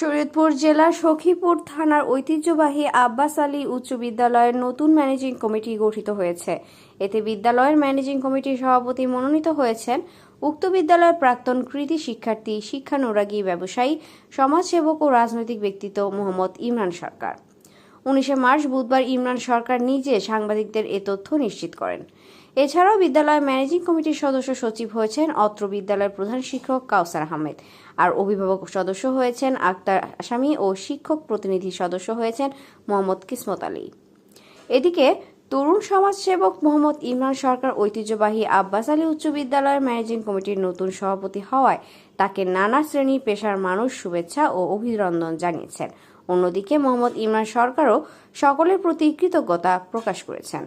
শরীয়তপুর জেলার সখীপুর থানার ঐতিহ্যবাহী আব্বাস আলী উচ্চ বিদ্যালয়ের নতুন ম্যানেজিং কমিটি গঠিত হয়েছে। এতে বিদ্যালয়ের ম্যানেজিং কমিটির সভাপতি মনোনীত হয়েছেন উক্ত বিদ্যালয়ের প্রাক্তন কৃতি শিক্ষার্থী, শিক্ষানুরাগী ব্যবসায়ী, সমাজসেবক ও রাজনৈতিক ব্যক্তিত্ব মোহাম্মদ ইমরান সরকার। উনিশে মার্চ বুধবার ইমরান সরকার নিজে সাংবাদিকদের এ তথ্য নিশ্চিত করেন। এছাড়াও বিদ্যালয়ের ম্যানেজিং কমিটির সদস্য সচিব হয়েছেন অত্র বিদ্যালয়ের প্রধান শিক্ষক কাউসার আহমেদ। আর অভিভাবক সদস্য হয়েছেন আক্তার আসামি ও শিক্ষক প্রতিনিধি সদস্য হয়েছেন মোহাম্মদ কিসমত আলী। এদিকে তরুণ সমাজসেবক মোহাম্মদ ইমরান সরকার ঐতিহ্যবাহী আব্বাস আলী উচ্চ বিদ্যালয়ের ম্যানেজিং কমিটির নতুন সভাপতি হওয়ায় তাকে নানা শ্রেণি পেশার মানুষ শুভেচ্ছা ও অভিনন্দন জানিয়েছেন। অন্যদিকে মোহাম্মদ ইমরান সরকারও সকলের প্রতি কৃতজ্ঞতা প্রকাশ করেছেন।